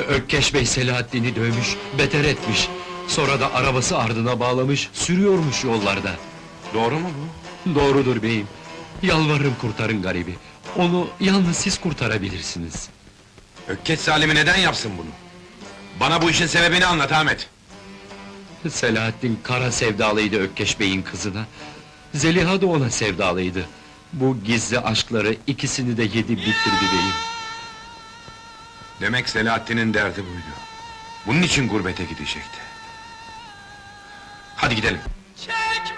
Ökkeş Bey Selahattin'i dövmüş, beter etmiş. Sonra da arabası ardına bağlamış, sürüyormuş yollarda. Doğru mu bu? Doğrudur beyim. Yalvarırım kurtarın garibi. Onu yalnız siz kurtarabilirsiniz. Ökkeş Salim'i neden yapsın bunu? Bana bu işin sebebini anlat Ahmet. Selahattin kara sevdalıydı Ökkeş Bey'in kızına. Zeliha da ona sevdalıydı. Bu gizli aşkları ikisini de yedi bitirdi beyim. Demek Selahattin'in derdi buydu. Bunun için gurbete gidecekti. Hadi gidelim. Çekmiş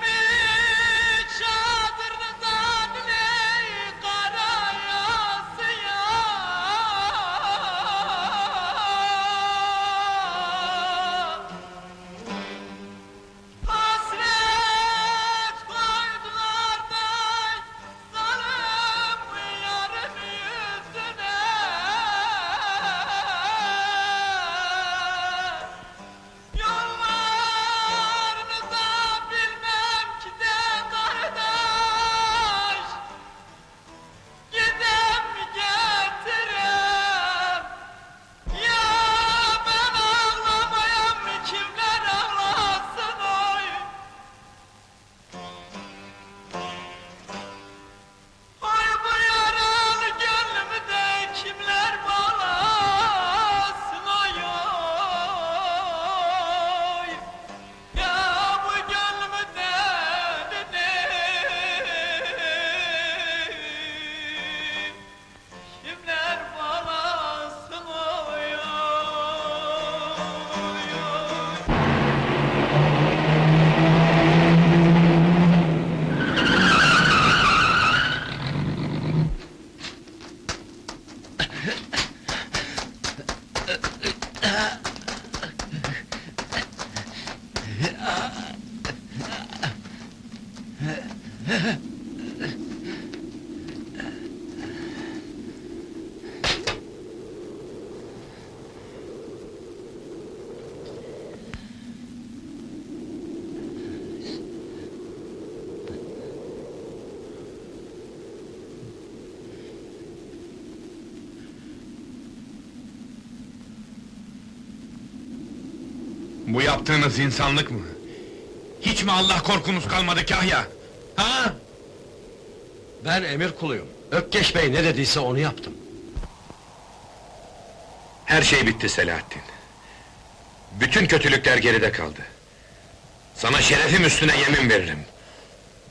Yeah. Bu yaptığınız insanlık mı? Hiç mi Allah korkunuz kalmadı Kahya? Ha? Ben emir kuluyum. Ökkeş Bey ne dediyse onu yaptım. Her şey bitti Selahattin. Bütün kötülükler geride kaldı. Sana şerefim üstüne yemin veririm.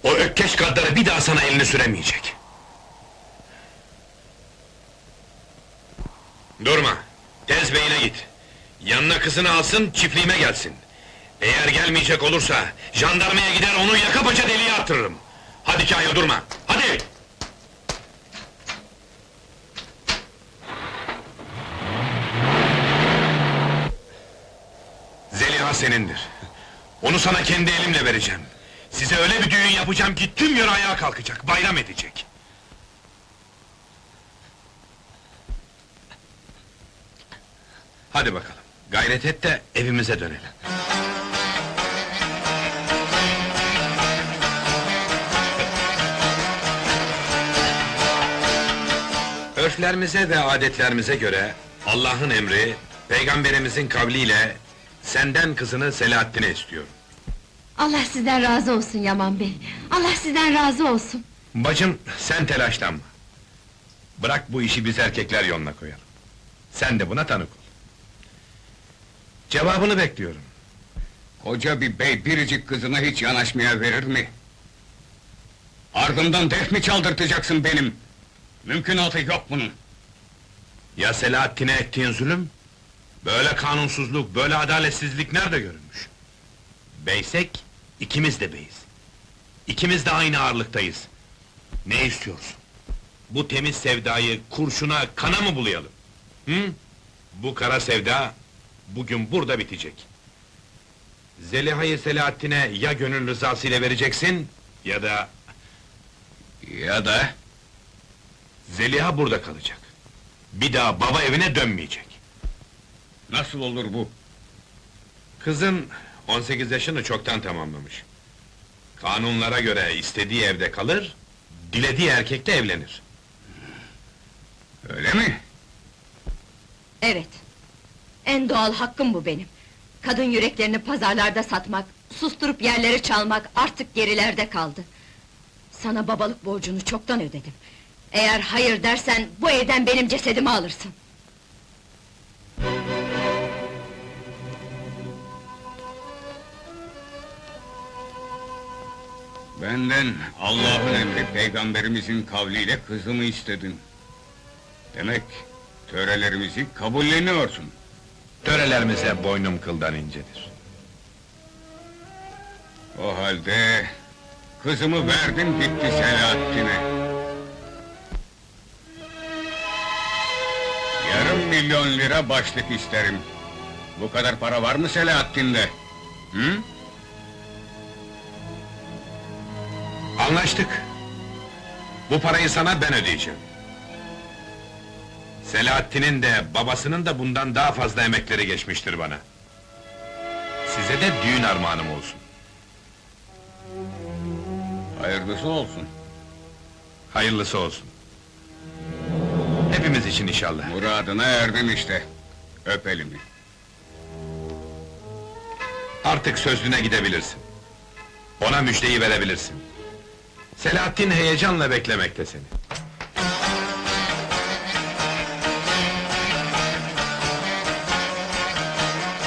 O ökkeş gaddarı bir daha sana elini süremeyecek. Durma, tez beyine git. Yanına kızını alsın, çiftliğime gelsin. Eğer gelmeyecek olursa, jandarmaya gider onu yaka paça deliğe attırırım. Hadi Kahya durma, hadi! Zeliha senindir. Onu sana kendi elimle vereceğim. Size öyle bir düğün yapacağım ki tüm yör ayağa kalkacak, bayram edecek. Hadi bakalım, gayret et de evimize dönelim. Örflerimize ve adetlerimize göre Allah'ın emri, peygamberimizin kavliyle senden kızını Selahattin'e istiyorum. Allah sizden razı olsun Yaman Bey. Allah sizden razı olsun. Bacım sen telaşlanma. Bırak bu işi biz erkekler yoluna koyalım. Sen de buna tanık ol. Cevabını bekliyorum. Koca bir bey biricik kızına hiç yanaşmaya verir mi? Ardımdan def mi çaldırtacaksın benim? Mümkünatı yok bunun. Ya Selahattin'e ettiğin zulüm? Böyle kanunsuzluk, böyle adaletsizlik nerede görülmüş? Beysek, ikimiz de beyiz. İkimiz de aynı ağırlıktayız. Ne istiyorsun? Bu temiz sevdayı kurşuna, kana mı bulayalım? Hı? Bu kara sevda, bugün burada bitecek. Zeliha'yı Selahattin'e ya gönül rızasıyla vereceksin, ya da Ya da Zeliha burada kalacak. Bir daha baba evine dönmeyecek. nasıl olur bu? Kızın 18 yaşını çoktan tamamlamış. Kanunlara göre istediği evde kalır, dilediği erkekle evlenir. Öyle mi? Evet. En doğal hakkım bu benim. Kadın yüreklerini pazarlarda satmak, susturup yerleri çalmak artık gerilerde kaldı. Sana babalık borcunu çoktan ödedim. Eğer hayır dersen bu evden benim cesedimi alırsın. Benden Allah'ın emri peygamberimizin kavliyle kızımı istedin. Demek törelerimizi kabulleniyorsun. Törelerimize boynum kıldan incedir. O halde kızımı verdin gitti Selahattin'e. Yarım milyon lira başlık isterim. Bu kadar para var mı Selahattin'de? Hı? Anlaştık. Bu parayı sana ben ödeyeceğim. Selahattin'in de babasının da bundan daha fazla emekleri geçmiştir bana. Size de düğün armağanım olsun. Hayırlısı olsun. Hayırlısı olsun. Hepimiz için inşallah. Muradına erdin işte. Öp elimi. Artık sözlüğüne gidebilirsin. Ona müjdeyi verebilirsin. Selahattin heyecanla beklemekte seni.